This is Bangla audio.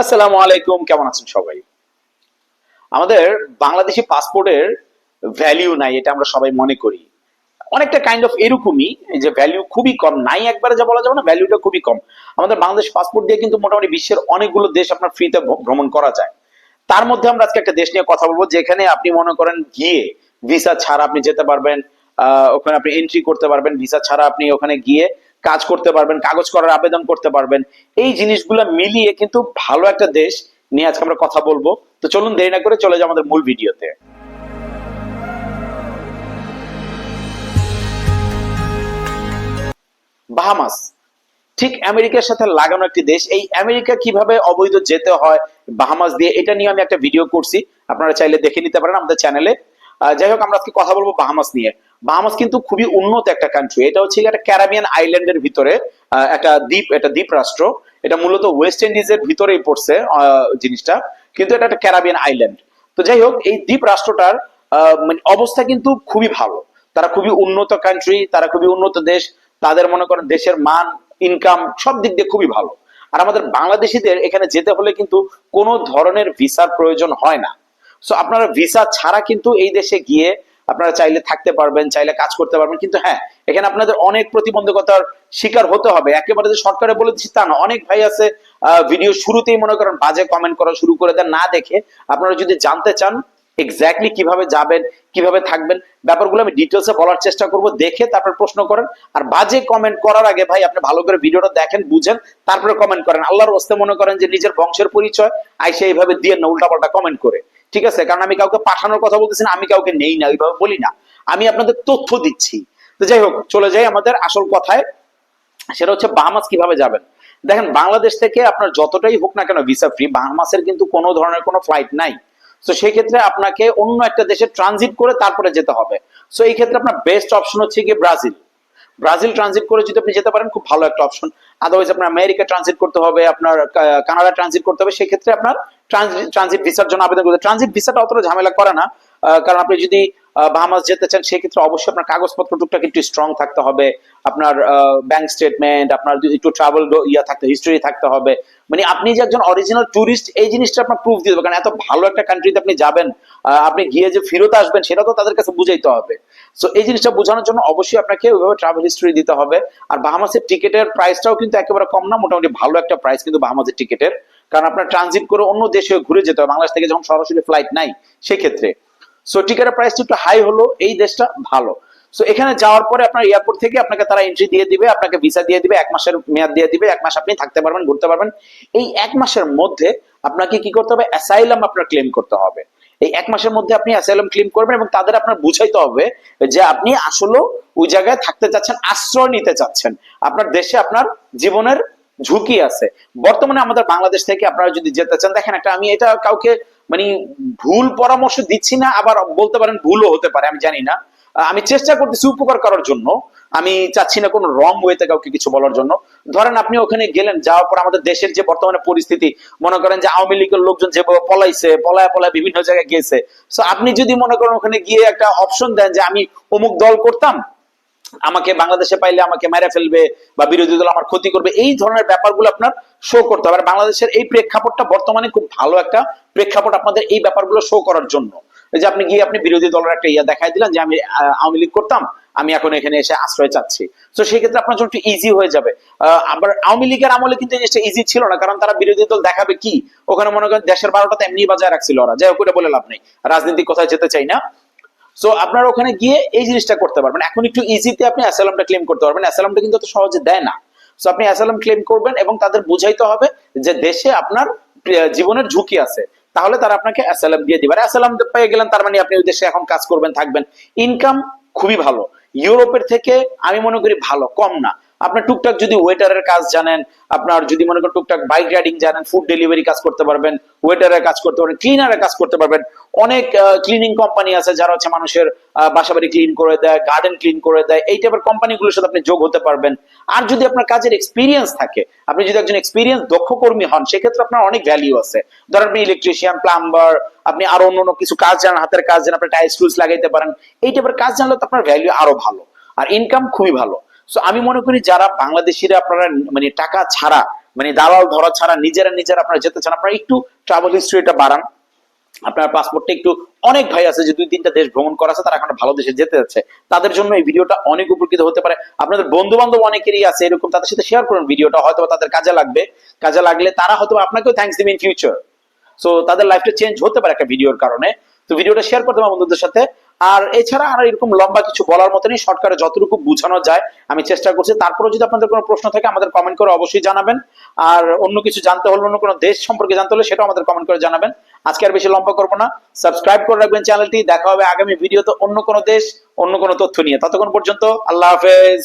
আসসালামু আলাইকুম, কেমন আছেন সবাই? আমাদের বাংলাদেশি পাসপোর্টের ভ্যালিউ নাই, এটা আমরা সবাই মনে করি। অনেকটা কাইন্ড অফ এরকমই যে ভ্যালিউ খুবই কম, নাই একবারে যা বলা যাবে না ভ্যালিউটা খুবই কম। আমাদের বাংলাদেশ পাসপোর্ট দিয়ে কিন্তু মোটামুটি বিশ্বের অনেকগুলো দেশ আপনার ফ্রিতে ভ্রমণ করা যায়। তার মধ্যে আমরা আজকে একটা দেশ নিয়ে কথা বলব, যেখানে আপনি মনে করেন গিয়ে ভিসা ছাড়া আপনি যেতে পারবেন ওখানে আপনি এন্ট্রি করতে পারবেন ভিসা ছাড়া আপনি ওখানে গিয়ে কাজ করতে পারবেন, কাগজ করার আবেদন করতে পারবেন। এই জিনিসগুলো মিলিয়ে কিন্তু ভালো একটা দেশ নিয়ে আজকে আমরা কথা বলব। তো চলুন দেরি না করে চলে যাও আমাদের মূল ভিডিওতে। বাহামাস, ঠিক আমেরিকার সাথে লাগানো একটি দেশ। এই আমেরিকা কীভাবে অবৈধ যেতে হয় বাহামাস দিয়ে, এটা নিয়ে আমি একটা ভিডিও করছি। আপনারা চাইলে দেখে নিতে পারেন আমাদের চ্যানেলে। যাই হোক, আমরা আজকে কথা বলব বাহামাস নিয়ে। বাহামাস কিন্তু খুবই উন্নত একটা কান্ট্রি এটা হচ্ছে একটা ক্যারাবিয়ান আইল্যান্ডের ভিতরে একটা দ্বীপ, এটা দ্বীপ রাষ্ট্র। এটা মূলত ওয়েস্ট ইন্ডিজের ভিতরেই পড়ছে জিনিসটা। কিন্তু এটা একটা ক্যারাবিয়ান আইল্যান্ড তো যাই হোক, এই দ্বীপ রাষ্ট্রটার মানে অবস্থা কিন্তু খুবই ভালো। তারা খুবই উন্নত কান্ট্রি তারা খুবই উন্নত দেশ। তাদের মনে করেন দেশের মান ইনকাম সব দিক দিয়ে খুবই ভালো। আর আমাদের বাংলাদেশিদের এখানে যেতে হলে কিন্তু কোনো ধরনের ভিসার প্রয়োজন হয় না। সো আপনারা ভিসা ছাড়া কিন্তু এই দেশে গিয়ে আপনারা চাইলে থাকতে পারবেন, চাইলে কাজ করতে পারবেন, কিন্তু হ্যাঁ এখানে আপনাদের অনেক প্রতিবন্ধকতার শিকার হতে হবে। একেবারে যে সরকারে বলে দিচ্ছি তা না। অনেক ভাই আছে ভিডিও শুরুতেই মনে করেন বাজে কমেন্ট করা শুরু করে দেন, না দেখে আপনারা যদি জানতে চান এক্স্যাক্টলি কীভাবে যাবেন, কীভাবে থাকবেন, ব্যাপারগুলো আমি ডিটেলসে বলার চেষ্টা করব, দেখে তারপর প্রশ্ন করেন। আর বাজে কমেন্ট করার আগে ভাই, আপনি ভালো করে ভিডিওটা দেখেন, বুঝেন, তারপরে কমেন্ট করেন। আল্লাহর ওস্তে মনে করেন যে নিজের বংশের পরিচয়, আইসে এইভাবে দিয়ে না, উল্টাপাল্টা কমেন্ট করে। ঠিক আছে? কারণ আমি কাউকে পাঠানোর কথা বলতেছি না, আমি কাউকে নেই না, ওইভাবে বলি না। আমি আপনাদের তথ্য দিচ্ছি। তো যাই হোক, চলে যাই আমাদের আসল কথায়। সেটা হচ্ছে বাহামাস কীভাবে যাবেন? দেখেন, বাংলাদেশ থেকে আপনার যতটাই হোক না কেন ভিসা ফ্রি বাহামাসের কিন্তু কোনো ধরনের কোনো ফ্লাইট নাই। তো সেই ক্ষেত্রে আপনাকে অন্য একটা দেশে ট্রানজিট করে তারপরে যেতে হবে। সো এই ক্ষেত্রে আপনার বেস্ট অপশন হচ্ছে গিয়ে ব্রাজিল ব্রাজিল ট্রানজিট করে যদি আপনি যেতে পারেন, খুব ভালো একটা অপশন আদারওয়াইজ আপনার আমেরিকা ট্রানজিট করতে হবে, আপনার কানাডা ট্রানজিট করতে হবে, সেক্ষেত্রে আপনার ট্রানজিট ভিসার জন্য আবেদন করতে ট্রানজিট ভিসাটা অতটা ঝামেলা করে না কারণ আপনি যদি বাহামাস যেতে চান, সেক্ষেত্রে অবশ্যই আপনার কাগজপত্র টুকটাক একটু স্ট্রং থাকতে হবে। আপনার ব্যাংক স্টেটমেন্ট আপনার যদি একটু ট্রাভেল ইয়া থাকতে হিস্টরি থাকতে হবে। মানে আপনি যে একজন অরিজিনাল টুরিস্ট এই জিনিসটা আপনার প্রুফ দিতে হবে কারণ এত ভালো একটা কান্ট্রিতে আপনি যাবেন আপনি গিয়ে যে ফেরত আসবেন, সেটা তো তাদের কাছে বুঝাইতে হবে। সো এই জিনিসটা বোঝানোর জন্য অবশ্যই আপনাকে ওইভাবে ট্রাভেল হিস্টরি দিতে হবে। আর বাহামাসের টিকিটের প্রাইসটাও কিন্তু একেবারে কম না, মোটামুটি ভালো একটা প্রাইস কিন্তু বাহামাসের টিকিটের কারণ আপনার ট্রানজিট করে অন্য দেশে ঘুরে যেতে হবে বাংলাদেশ থেকে যখন সরাসরি ফ্লাইট নাই, সেক্ষেত্রে। সো টিকিটের প্রাইসটা একটু হাই হলো, এই দেশটা ভালো। সো এখানে যাওয়ার পরে আপনার এয়ারপোর্ট থেকে আপনাকে তারা এন্ট্রি দিয়ে দিবে, আপনাকে ভিসা দিয়ে দিবে, এক মাসের মেয়াদ দিয়ে দিবে, এক মাস আপনি থাকতে পারবেন, ঘুরতে পারবেন। এই এক মাসের মধ্যে আপনাকে কি করতে হবে? অ্যাসাইলাম আপনার ক্লেম করতে হবে। এই এক মাসের মধ্যে আপনি অ্যাসাইলাম ক্লেম করবেন এবং তাদের আপনার বুঝাইতে হবে যে আপনি আসলে ওই জায়গায় থাকতে চাচ্ছেন, আশ্রয় নিতে চাচ্ছেন। আপনার দেশে আপনার জীবনের ঝুঁকি আছে। বর্তমানে আমাদের বাংলাদেশ থেকে আপনারা যদি যেতে চান, দেখেন একটা আমি এটা কাউকে মানে ভুল পরামর্শ দিচ্ছি না, আবার বলতে পারেন ভুলও হতে পারে, আমি জানি না। আমি চেষ্টা করতেছি উপকার করার জন্য। আমি চাচ্ছি না কোনো রং ওয়েতে কাউকে কিছু বলার জন্য। ধরেন আপনি ওখানে গেলেন, যাওয়ার পর আমাদের দেশের যে বর্তমানে পরিস্থিতি, মনে করেন যে আওয়ামী লীগের লোকজন যেভাবে পলাইছে, পলায় পলায় বিভিন্ন জায়গায় গেছে। সো আপনি যদি মনে করেন ওখানে গিয়ে একটা অপশন দেন যে আমি অমুক দল করতাম, আমাকে বাংলাদেশে পাইলে আমাকে মেরে ফেলবে বা বিরোধী দল আমার ক্ষতি করবে, এই ধরনের ব্যাপারগুলো আপনার শো করতে হবে। বাংলাদেশের এই প্রেক্ষাপটটা বর্তমানে খুব ভালো একটা প্রেক্ষাপট আপনাদের এই ব্যাপারগুলো শো করার জন্য। যে আপনি গিয়ে আপনি বিরোধী দলের একটা ইয়া দেখাই দিলেন যে আমি আওয়ামী লীগ করতাম আমি এখন এখানে এসে আশ্রয় চাচ্ছি। তো সেই ক্ষেত্রে আপনার জন্য একটু ইজি হয়ে যাবে। আবার আওয়ামী লীগের আমলে কিন্তু জিনিসটা ইজি ছিল না, কারণ তারা বিরোধী দল দেখাবে কি? ওখানে মনে করেন দেশের বারোটা এমনি বাজায় রাখছিল ওরা। যাই হোক, ওটা বলে লাভ নেই। রাজনীতি কোথায় যেতে চাই না। সো আপনারা ওখানে গিয়ে এই জিনিসটা করতে পারবেন। এখন একটু ইজিতে আপনি অ্যাসালামটা ক্লেম করতে পারবেন। অ্যাসালামটা কিন্তু অত সহজে দেয় না। সো আপনি অ্যাসালাম ক্লেম করবেন এবং তাদের বুঝাইতে হবে যে দেশে আপনার জীবনের ঝুঁকি আছে। তাহলে তারা আপনাকে অ্যাসালাম দিয়ে দিবে। আর অ্যাসালাম পেয়ে গেলেন, তার মানে আপনি ওই দেশে এখন কাজ করবেন, থাকবেন। ইনকাম খুবই ভালো। ইউরোপের থেকে আমি মনে করি ভালো কম না। আপনার টুকটাক যদি ওয়েটারের কাজ জানেন আপনার যদি মনে করেন টুকটাক বাইক রাইডিং জানেন ফুড ডেলিভারি কাজ করতে পারবেন ওয়েটারের কাজ করতে পারবেন ক্লিনারের কাজ করতে পারবেন অনেক ক্লিনিং কোম্পানি আছে যারা হচ্ছে মানুষের আহ, বাসাবাড়ি ক্লিন করে দেয় গার্ডেন ক্লিন করে দেয় এই টাইপের কোম্পানিগুলোর সাথে আপনি যোগ হতে পারবেন। আর যদি আপনার কাজের এক্সপিরিয়েন্স থাকে আপনি যদি একজন এক্সপিরিয়েন্স দক্ষ কর্মী হন সেক্ষেত্রে আপনার অনেক ভ্যালিউ আছে। ধরেন আপনি ইলেকট্রিশিয়ান প্লাম্বার আপনি আরও অন্য কিছু কাজ জানেন হাতের কাজ জানেন আপনি টাইলস টুলস লাগাইতে পারেন এই টাইপের কাজ জানলে তো আপনার ভ্যালু আরও ভালো। আর ইনকাম খুবই ভালো। সো আমি মনে করি যারা বাংলাদেশিরা আপনারা মানে টাকা ছাড়া মানে দালাল ধরা ছাড়া নিজেরা নিজেরা আপনারা যেতে চান, আপনারা একটু ট্রাভেল হিস্ট্রিটা বাড়ান। আপনার পাসপোর্টটা একটু, অনেক ভাই আছে যে দুই তিনটা দেশ ভ্রমণ করা আছে, তারা এখন ভালো দেশে যেতে যাচ্ছে। তাদের জন্য এই ভিডিওটা অনেক উপকৃত হতে পারে। আপনাদের বন্ধু বান্ধব অনেকেরই আছে এরকম, তাদের সাথে শেয়ার করুন ভিডিওটা হয়তো তাদের কাজে লাগবে। কাজে লাগলে তারা হয়তো আপনাকেও থ্যাঙ্কস দিবে ইন ফিউচার সো তাদের লাইফটা চেঞ্জ হতে পারে একটা ভিডিওর কারণে। তো ভিডিওটা শেয়ার করতে পারেন বন্ধুদের সাথে। আর এছাড়া আর এরকম লম্বা কিছু বলার মতো নেই শর্টকাটে যতটুকু বোঝানো যায়, আমি চেষ্টা করছি। তারপরে যদি আপনাদের কোনো প্রশ্ন থাকে, আমাদের কমেন্ট করে অবশ্যই জানাবেন। আর অন্য কিছু জানতে হলে, অন্য কোনো দেশ সম্পর্কে জানতে হলে, সেটাও আমাদের কমেন্ট করে জানাবেন। আজকে আর বেশি লম্বা করব না। সাবস্ক্রাইব করে রাখবেন চ্যানেলটি দেখা হবে আগামী ভিডিওতে অন্য কোনো দেশ, অন্য কোনো তথ্য নিয়ে। ততক্ষণ পর্যন্ত আল্লাহ হাফেজ।